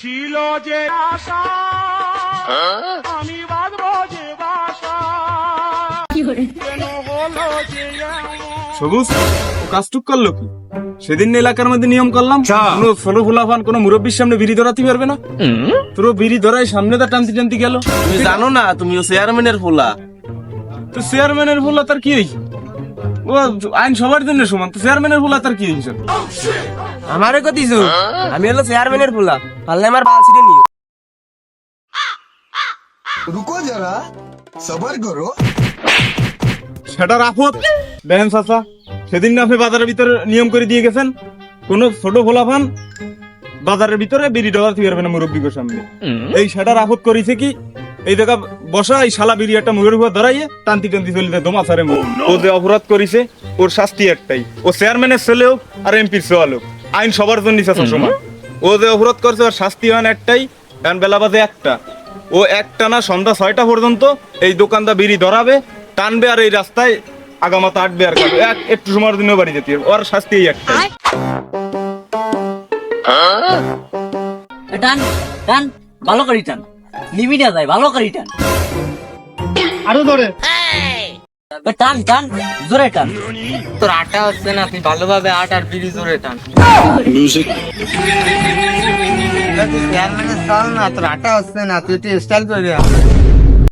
ছিল যে আশা আমি বাঁধবো যে বাসা। কেন হলো যে সবুজ ও কাজটুক করল কি? সেদিন এলাকার মধ্যে নিয়ম করলাম কোনো ছোট ফুলাফান কোনো মুরব্বীর সামনে বিড়ি ধরাতে পারবে না। তোর বিড়ি ধরাই সামনে তো টানতে টানতে গেল। তুমি জানো না তুমি ও চেয়ারম্যানের ফুলা। তো চেয়ারম্যানের ফুলা তার কি হয়েছে? আইন সবার জন্য সমান। তো চেয়ারম্যানের তার কি হয়েছে? কত আমি হলো চেয়ারম্যানের পারলে আমার বাল নিও। রুকো যারা সবার করো। সেটা রাফত সেদিন না আপনি বাজারের ভিতরে নিয়ম করে দিয়ে গেছেন? কোন ছোট ভোলা ফান বাজারের ভিতরে বিড়ি ডলার থেকে পারবে সামনে। এই সেটা রাফত করেছে কি? এই জায়গা বসা এই শালা বিড়ি একটা মুখের উপর ধরাইয়ে টানতি টানতি চলিতে দমা সারে ও যে অপরাধ করেছে ওর শাস্তি একটাই। ও চেয়ারম্যানের ছেলে হোক আর এমপির ছেলে হোক আইন সবার জন্য সমান ও যে অপরাধ করছে ওর শাস্তি হয় একটাই কারণ বেলা বাজে একটা। ও একটা না সন্ধ্যা ছয়টা পর্যন্ত এই দোকানটা বিড়ি ধরাবে টানবে আর এই রাস্তায় আগামাতা আটবে আর খাবে। এক একটু সময়ের জন্য বাড়ি যেতে হবে। ওর শাস্তি এই একটাই। টান টান ভালো করি টান। নিবি যায় ভালো করে টান। আরও ধরে। টান টান জোরে টান। তোর আটা হচ্ছে না তুই ভালোভাবে আট আর বিড়ি জোরে টান। চেয়ারম্যানের চাল না তোর আটা হচ্ছে না তুই একটু স্টাইল করে।